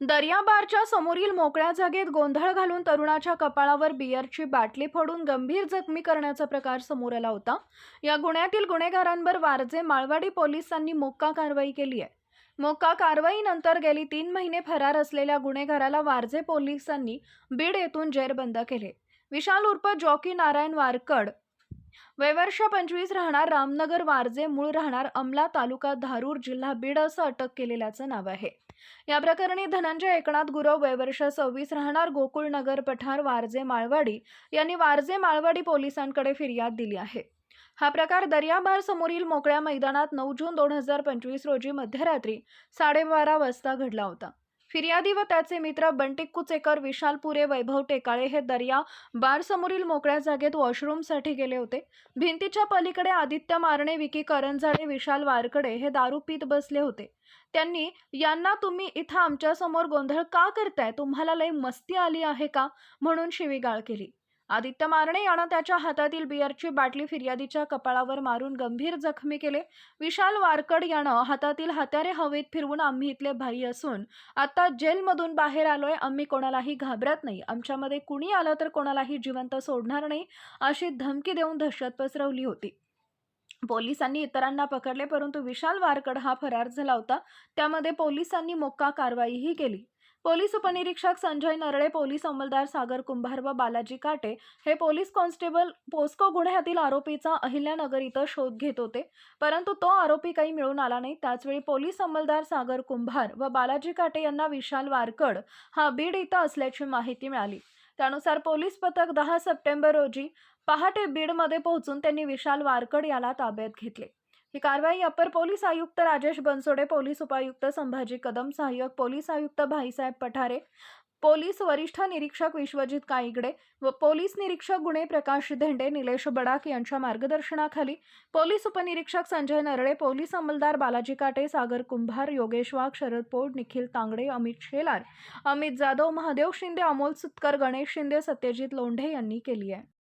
दर्याबारच्या समोरील मोकळ्या जागेत गोंधळ घालून तरुणाच्या कपाळावर बियरची बाटली फोडून गंभीर जखमी करण्याचा प्रकार समोर आला होता. या गुन्ह्यातील गुन्हेगारांवर वारजे माळवाडी पोलिसांनी मोक्का कारवाई केली आहे. मोक्का कारवाईनंतर गेली तीन महिने फरार असलेल्या गुन्हेगाराला वारजे पोलिसांनी बीड येथून जेरबंद केले. विशाल उर्फ जॉकी नारायण वारकड. वयवर्ष पंचवीस राहणार रामनगर वारजे मूळ राहणार अमला तालुका धारूर जिल्हा बीड असं अटक केलेल्याचं नाव आहे. या प्रकरणी धनंजय एकनाथ गुरव वयवर्ष सव्वीस राहणार गोकुळनगर पठार वारजे माळवाडी यांनी वारजे माळवाडी पोलिसांकडे फिर्याद दिली आहे. हा प्रकार दर्याबार समोरील मोकळ्या मैदानात नऊ जून दोन हजार पंचवीस रोजी मध्यरात्री साडेबारा वाजता घडला होता. फिर्यादी व त्याचे मित्र बंटी कुचेकर विशाल पुरे वैभव टेकाळे हे दर्या बारसमोरील मोकळ्या जागेत वॉशरूमसाठी गेले होते. भिंतीच्या पलीकडे आदित्य मारणे विकी करंजाडे विशाल वारकडे हे दारू पीत बसले होते. त्यांनी यांना तुम्ही इथं आमच्यासमोर गोंधळ का करताय? तुम्हाला लय मस्ती आली आहे का? म्हणून शिवीगाळ केली. आदित्य मारणे यानं त्याच्या हातातील बियरची बाटली फिर्यादीच्या कपाळावर मारून गंभीर जखमी केले. विशाल वारकड यानं हातातील हत्यारे हवेत फिरवून आम्ही इथले भाई असून आता जेलमधून बाहेर आलोय. आम्ही कोणालाही घाबरत नाही. आमच्यामध्ये कुणी आलं तर कोणालाही जिवंत सोडणार नाही अशी धमकी देऊन दहशत पसरवली होती. पोलिसांनी इतरांना पकडले परंतु विशाल वारकड हा फरार झाला होता. त्यामध्ये पोलिसांनी मोक्का कारवाईही केली. पोलीस उपनिरीक्षक संजय नरळे पोलीस अंमलदार सागर कुंभार व बालाजी काटे हे पोलीस कॉन्स्टेबल पोस्को गुन्ह्यातील आरोपीचा अहिल्यानगर इथं शोध घेत होते. परंतु तो आरोपी काही मिळून आला नाही. त्याचवेळी पोलीस अंमलदार सागर कुंभार व बालाजी काटे यांना विशाल वारकड हा बीड इथं असल्याची माहिती मिळाली. त्यानुसार पोलीस पथक दहा सप्टेंबर रोजी पहाटे बीडमध्ये पोहोचून त्यांनी विशाल वारकड याला ताब्यात घेतले. ही कारवाई अपर पोलीस आयुक्त राजेश बनसोडे पोलीस उपायुक्त संभाजी कदम सहाय्यक पोलीस आयुक्त भाईसाहेब पठारे पोलीस वरिष्ठ निरीक्षक विश्वजित काईगडे व पोलीस निरीक्षक गुणे प्रकाश धेंडे निलेश बडाक यांच्या मार्गदर्शनाखाली पोलीस उपनिरीक्षक संजय नरळे पोलीस अंमलदार बालाजी काटे सागर कुंभार योगेश वाघ शरद पोड निखिल तांगडे अमित शेलार अमित जाधव महादेव शिंदे अमोल सुतकर गणेश शिंदे सत्यजित लोंढे यांनी केली आहे.